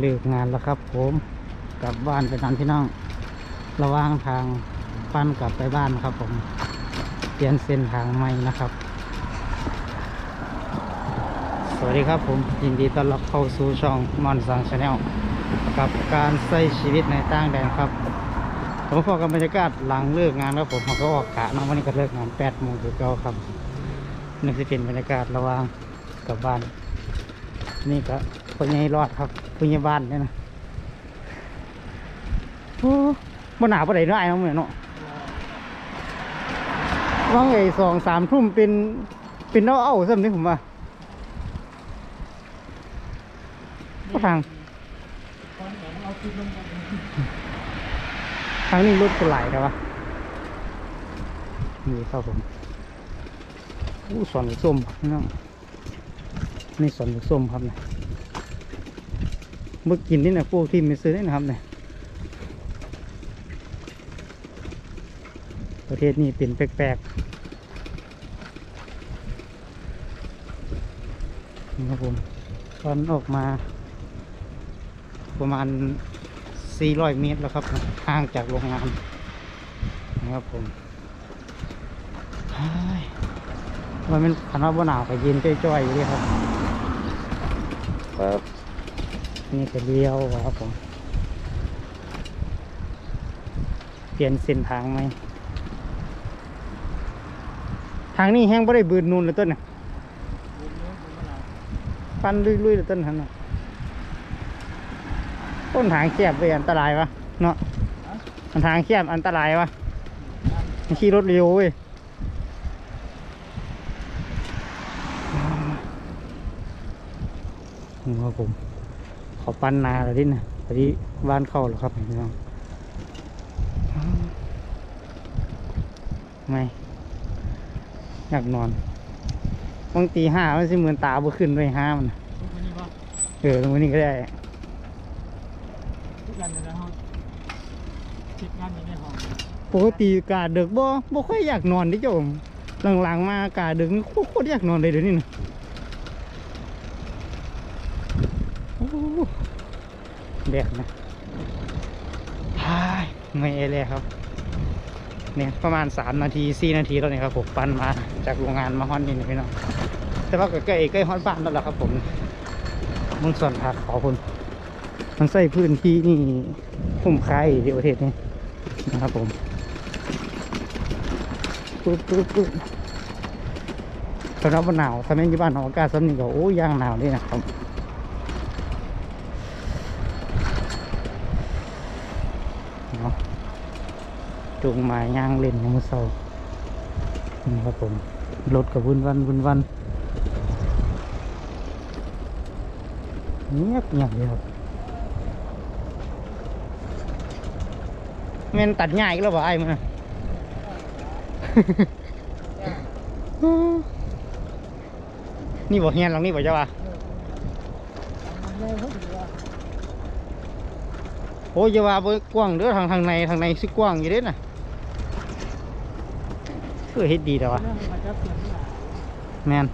เลิกงานแล้วครับ ผมกลับบ้านไปทันพี่น้อง ระว่างทางปั้นกลับไปบ้านครับผมเปลี่ยนเส้นทางใหม่นะครับ สวัสดีครับผมยินดีต้อนรับเข้าสู่ช่องมอนสังชาแนลกับการใช้ชีวิตในต่างแดนครับผมพอกับบรรยากาศหลังเลิกงานแล้วผมผมก็ออกกะน้องวันนี้ก็เลิกงาน8โมงคือเก่าครับนี่จะเป็นบรรยากาศระว่างกลับบ้าน นี่ก็คนยังรอดครับ คนยังบ้านเนี่ยนะโอ้บ่หนาวปะไหนน้อยน้องเหมือนเนาะว่างไอ้สองสามทุ่มเป็นเป็นเอาเอาซ้ำนี่ผมว่าก็ทางทางนี้รถเป็นไหลแต่วะนี่ครับผมอู้สวนส้มนะนี่สวนส้มครับเนี่ย เมื่อกินนี่นะพวกที่ไม่ซื้อนี่นะครับเนี่ยประเทศนี้เป็นแปลกๆนี่ครับผมตอนออกมา ประมาณ 400 เมตรแล้วครับห่างจากโรงงานนะครับผมมันเป็นขันว่าหนาวกับเย็นจ้อยๆอยู่เลยครับปั๊บ นี่ก็เลี้ยวครับผม เปลี่ยนเส้นทางไหม ทางนี้แห้งไม่ได้บืนนูนเลยต้นน่ะปันลุยๆเลยต้นหันน่ะต้นทางแคบไปอันตรายวะเนาะมันทางแคบอันตรายวะขี่รถเร็วเว้ยนี่ครับผม ขอปั้นนาแล้วดินะตอนนี้บ้านเข้าแล้วครับพี่น้องไม่อยากนอนบางตีห้ามันสิเหมือนตาบ่ขึ้นด้วยห้ามันเออตรงนี้ก็ได้ทุกวันเลยนะฮะคิดงานอยู่ในห้องปกติกาดึกบ่บ่ค่อยอยากนอนดิโจมหลังๆมากาดึกโคตรอยากนอนเลยเดี๋ยวนี้นะโอ้ แดดนะฮายไม่เอเลยครับเนี่ยประมาณ 3 นาที4นาทีแล้วเนี่ยครับผมปั่นมาจากโรงงานมาฮอนนี่นะพี่น้องแต่ว่าก็ใกล้ใกล้ฮอนบ้านแล้วล่ะครับผมมึงส่วนผักขอคุณมันใส่พื้นที่นี่คุ้มค่าอีกที่ประเทศนี้นะครับผมปึ๊บปึ๊บปึ๊บสำหรับวันหนาวถ้าไม่มีบ้านอากาศสำนี้ก็โอ้ย่างหนาวนี่นะครับเนาะ จูงไม้ย่างเล่นในมือเสานี่ครับผมรถกับวุ่นวันวุ่นวันเงียบเงียบเลยครับแม่นตัดง่ายอีก็แล้วบ่ไอ้มันน่ะนี่บ่เฮียนหลังนี่บ่เจ้าว่าโอ้ยอย่าว่าบ่กว้างเด้อทางทางในทางในสิกว้างอยู่เด้น่ะ คือเฮ็ดดีแต่ว่าเรื่องมันจะเปลี่ยนหลายแม่น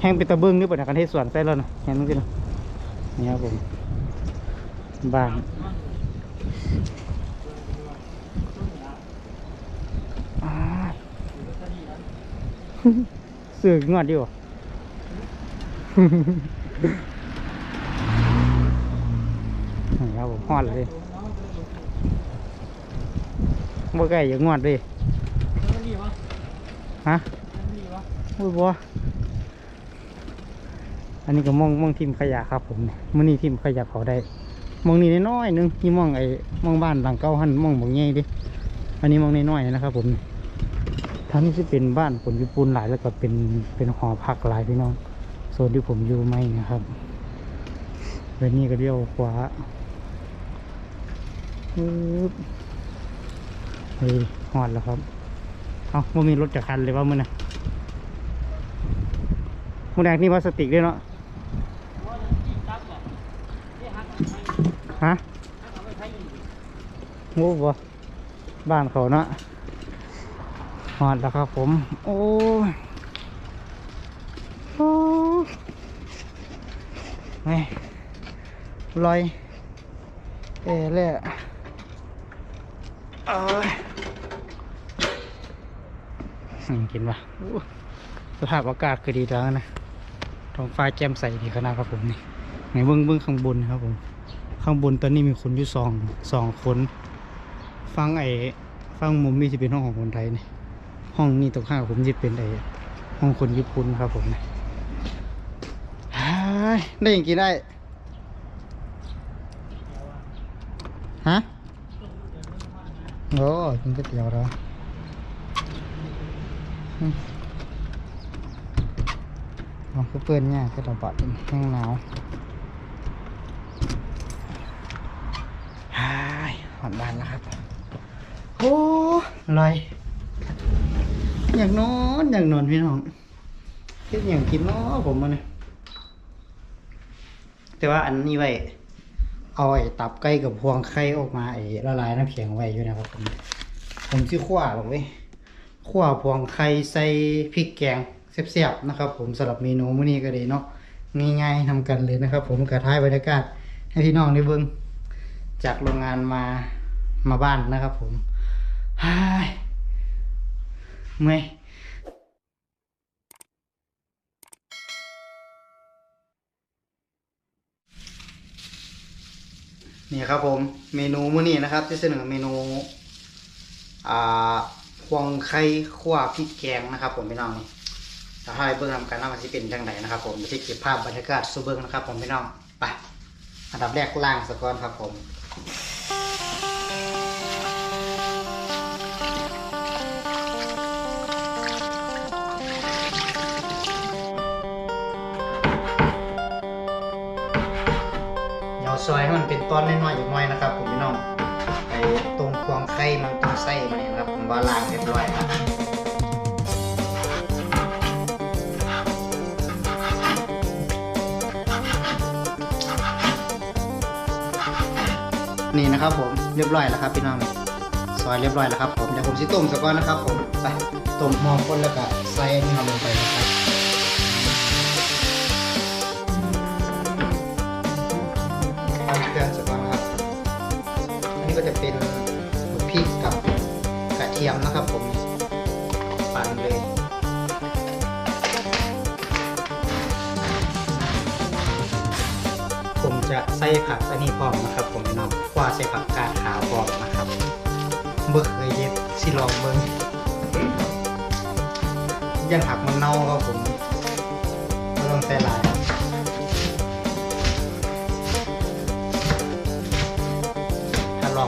แห้งเป็นตะเบิงนี่บ่น่ะกันเฮ็ดสวนใส่แล้วน่ะเห็นมั้งสิน่ะนี่ครับผมบ้านอ้ายเสือกงอดอยู่นี่ครับผมฮอดเลยบ่ใกล้อย่างงอดเลยมันดีวะ ฮะอุ้ยบัวอันนี้ก็มองมองทีมขยะครับผมเนี่ยมื่อนี้ทีมขยะเขาได้มองนี่น้อยหนึงที่มองไอ้มองบ้านหลังเก่าหันมองบางใหญ่ดิอันนี้มองน้อยๆนะครับ ผมท่างนี้จะเป็นบ้านผลญี่ปุ่นหลายแล้วก็เป็นเป็นหอพักหลายพี่น้องโซนที่ผมอยู่ไม่นะครับเดี๋ยวนี้ก็เลี้ยวขวาปึ๊บเฮ้ยหอดแล้วครับ เอาไม่มีรถจักรคันเลยว่ามึงนะมึงแดงนี่พลาสติกด้วยเนาะฮะฮักเอาไปใช้อีกโง่บ่บ้านเขาเนาะหอดแล้วครับผม โอ้ยโอ้ยแม่ลอยเอเล่เอ้ย อืมกินปะสภาพอากาศคือดีจังนะท้องฟ้าแจ่มใสดีขนาดครับผมนี่ไหนเบื้องเบื้องข้างบนครับผม ข้างบนตอนนี้มีคนอยู่สองสองคน ฟังไอ้ฟังมุมนี้จะเป็นห้องของคนไทยนี่ห้องนี้ตรงข้างผมจะเป็นไอ้ห้องคนญี่ปุ่นครับผมนี่ได้ยังกินได้ฮะโอ้กินก๋วยเตี๋ยวแล้ว มอ๋อก็เปิดง่ายก็ระบาดแห้งหนาวฮ่ายหอมบานแล้วครับโอ้ลอย อยากนอนอยากนอนพี่น้องคิดอย่างกินเนาะผมมันเนี่ยแต่ว่าอันนี้ไว้เอาไอ้ตับไก่กับพวงไข่ออกมาไอ้ละลายน้ำแข็งไว้อยู่นะครับผมผมที่ขั่วหรอกเว้ย ขั่วพวงไข่ใส่พริกแกงเสียบๆนะครับ ผมสำหรับเมนูมื้อนี้ก็ดีเนาะง่ายๆทำกันเลยนะครับ ผมกระท้ายบรรยากาศให้พี่น้องได้เบิ่งจากโรงงานมามาบ้านนะครับ ผมฮ่ายเมื่อยนี่ครับผมเมนูมื้อนี้นะครับที่เสนอเมนูอ่า พวงไข่ขั่วพริกแกงนะครับ ผมพี่น้องถ้าให้เบิ่งทำกันว่ามันจะเป็นจังไดนะครับ ผมจะเก็บภาพบรรยากาศสู่เบิ่งนะครับ ผมพี่น้องไปอันดับแรกล่างสะก่อนครับ ผมเดี๋ยวซอยให้มันเป็นตอนน้อยๆอย่างน้อยนะครับผมพี่น้อง ตรงควงไข่มันตรงไส้มันเนี่ยครับผมว่าล้างเรียบร้อยแล้วนี่นะครับผมเรียบร้อยแล้วครับพี่น้องซอยเรียบร้อยแล้วครับผมเดี๋ยวผมสิต้มสักก้อนนะครับผมไปต้มหม้อคนแล้วก็ใส่อันนี่ลงไปนะครับ อันนี้ก็จะเป็นพริกกับกระเทียมนะครับผมปั่นเลยผมจะใส่ผักอันนี้พร้อมนะครับผมน้องกว่าใส่ผักกาดขาวพร้อมนะครับเบิกเคยเย็ดสิลองเบิ้งยันผักมันเน่าครับผมไม่ต้องใส่ลาย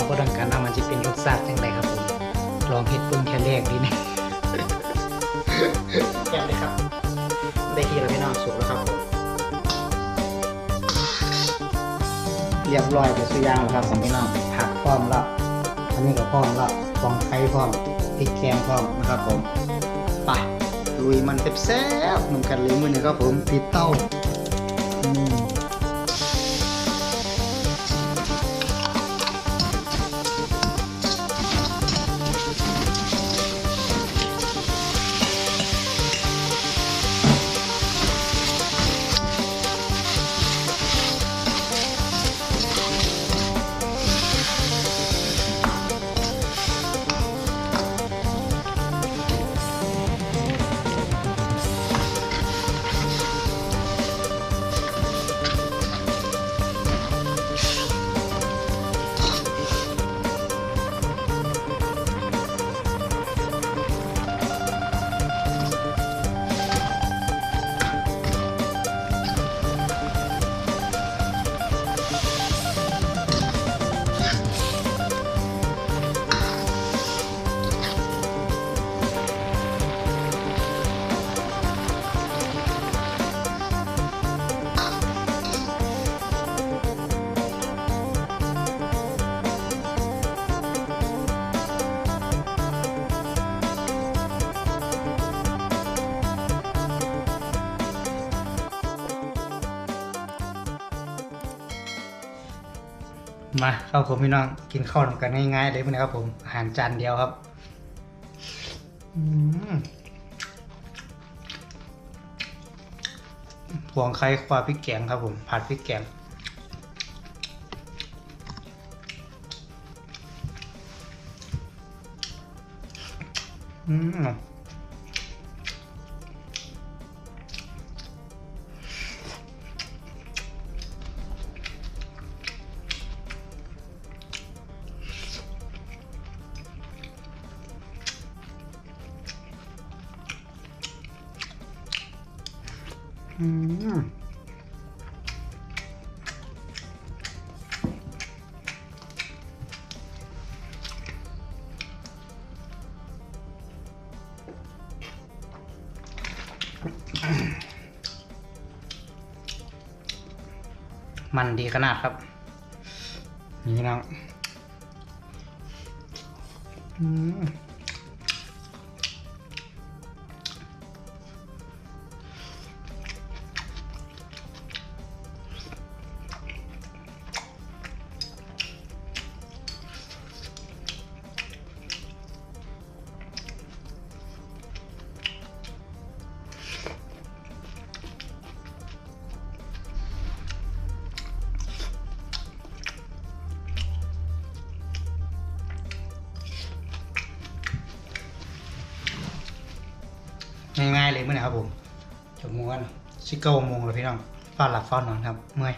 ถ้าลองก็ดังกันว่ามันจะเป็นรสชาติยังไงครับผมลองเห็ดปรุงแค่แรกดีนะแค่เลยครับ ได้ที่แล้วพี่น้องสุกแล้วครับผมเรียบร้อยไปสุดอยางแล้วครับของพี่น้องผักพร้อมแล้วอันนี้ก็พร้อมแล้วฟองไข่พร้อมพริกแกงพร้อมนะครับผมไปลุยมันแซ่บๆหนุ่มกันเลยมือนี้ครับผมติดเต้า มาครับผมพี่น้องกินข้าวกันง่ายๆเลยพวกนะครับ ผมอาหารจานเดียวครับห่วงไข่ควาพริกแกงครับผมผัดพริกแกงอืม มันดีขนาดครับ นี่นะอืม ง่ายๆเลยเมื่อไหร่ครับผมจบม้วนสิเก้าโมงแล้วพี่น้องฟ้าหลับฟ้านอนครับ เมื่อย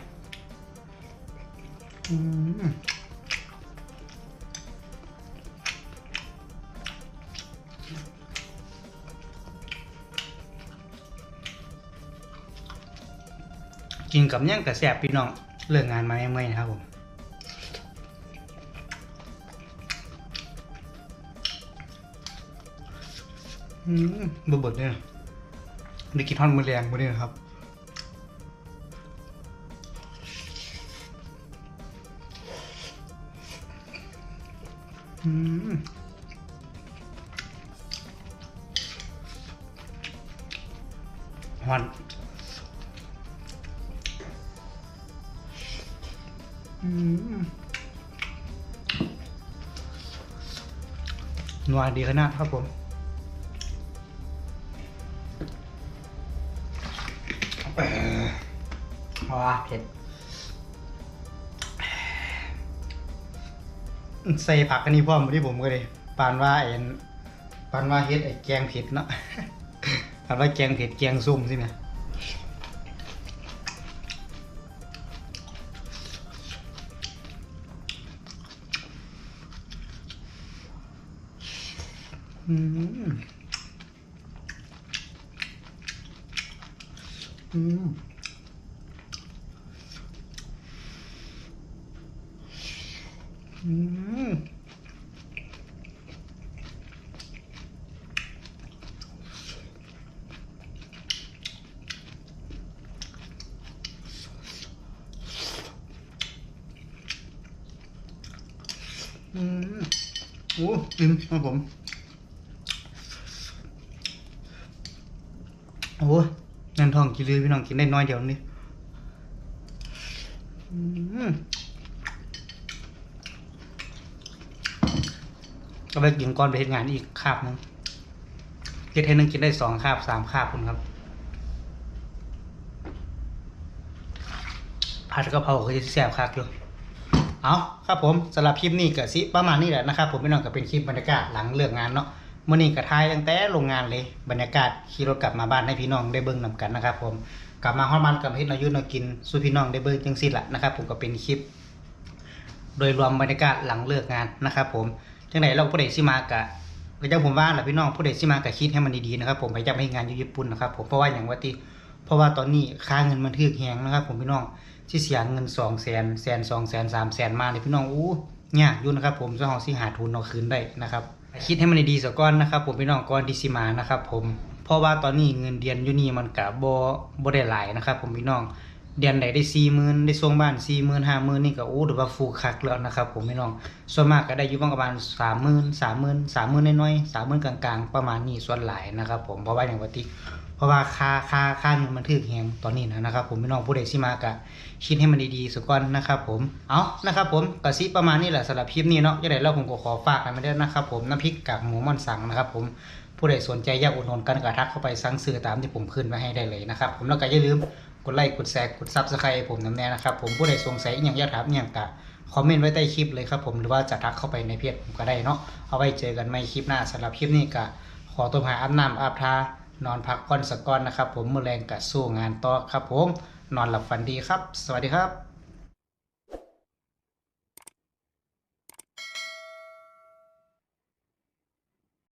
กินกับย่างกระแสบพี่น้องเลิกงานมาเมื่อยนะครับผม บเบิดเนี่ยได้กินท่อนมือแรงมาเนี่ยครับ อืมหวันนัวดีขนาดครับผม เผ็ดใส่ผักอันนี้พร้อมที่ผมก็เลยปานว่าไอ้ปานว่าเฮ็ดไอ้แกงเผ็ดเนาะปานว่าแกงเผ็ดแกงส้มใช่ไหมอืมอืม อืมอืมโอ้ลืมครับผม โอ้นั่นท้องกินเลยพี่น้องกินได้น้อยเดียวนี่อืม ก็ไปกินก่อนไปเฮ็ดงานอีกคาบหนึงเฮ็ดให้หนึงกินได้สองคาบสามคาบคุณครับผัดกะเพราก็จะแซ่บคักอยู่เอาครับผมสำหรับคลิปนี้ก็สิประมาณนี้แหละนะครับ ผมพี่น้องก็เป็นคลิปบรรยากาศหลังเลิกงานเนาะมื่อนี้ก็ถ่ายตั้งแต่โรงงานเลยบรรยากาศขี่รถกลับมาบ้านให้พี่น้องได้เบิ่งนํกันนะครับ ผมกลับมาฮอดบ้านกับเฮ็ดนายุนนากินสู่พี่น้องได้เบิ่งจังซี่ล่ะนะครับ ผมก็เป็นคลิป โดยรวมบรรยากาศหลังเลิกงานนะครับ ผม จังไดเราผู้ใดสิมากะก็จังผมว่าแหละพี่น้องผู้ใดสิมากะคิดให้มันดีๆนะครับ ผมพยายามให้งานอยู่ญี่ปุ่นนะครับ ผมเพราะว่าอย่างว่าที่เพราะว่าตอนนี้ค่าเงินมันถึกแฮงนะครับ ผมพี่น้องที่เสียเงินสองแสนแสนสองแสนสามแสนมาเนี่ยพี่น้องอู้ยากอยู่นะครับ ผมจะเอาสิหาทุนเอาคืนได้นะครับคิดให้มันดีๆสักก้อนนะครับ ผมพี่น้องก้อนที่สิมานะครับ ผมเพราะว่าตอนนี้เงินเดือนอยู่นี่มันกะบ่บ่ได้หลายนะครับ ผมพี่น้อง เดือนใดได้สี่หมื่นได้ส่งบ้านสี่หมื่นห้าหมื่นนี่ก็โอ้ถือว่าฟูคักแล้วนะครับผมพี่น้อง ส่วนมากก็ได้อยู่ประมาณสามหมื่นสามหมื่นสามหมื่นน้อยๆสามหมื่นกลางๆ ประมาณนี้ส่วนหลายนะครับผมเพราะว่าอย่างว่าที่เพราะว่าค่าค่าค่าเงินมันถึกแฮงตอนนี้นะนะครับผมพี่น้องผู้ใดสิมากะคิดให้มันดีๆสักก่อนนะครับผมเอานะครับผมก็สิประมาณนี้แหละสำหรับคลิปนี้เนาะยังไงแล้วผมก็ขอฝากกันมาด้วยนะครับผมน้ำพริกกากหมูม่อนสังนะครับผมผู้ใดสนใจอยากอุดหนุนกันก็ทักเข้าไปสั่งซื้อตามที่ผมขึ้นไว้ให้ได้เลยนะครับผมแล้วก็อย่าลืม กดไลค์กดแชร์กดซับสไครต์ผมน้ำแน่นะครับผมผู้ใดสงสัยอหย่างอยากถามอหย่างกะคอมเมนต์ไว้ใต้คลิปเลยครับผมหรือว่าจะทักเข้าไปในเพจผมก็ได้เนาะเอาไว้เจอกันใหม่คลิปหน้าสำหรับคลิปนี้กะขอตัวหาอาบน้ำอาบทานอนพักก่อนสักก่อนนะครับผมมือแรงกะสู้งานต่อครับผมนอนหลับฝันดีครับ สวัสดีครับ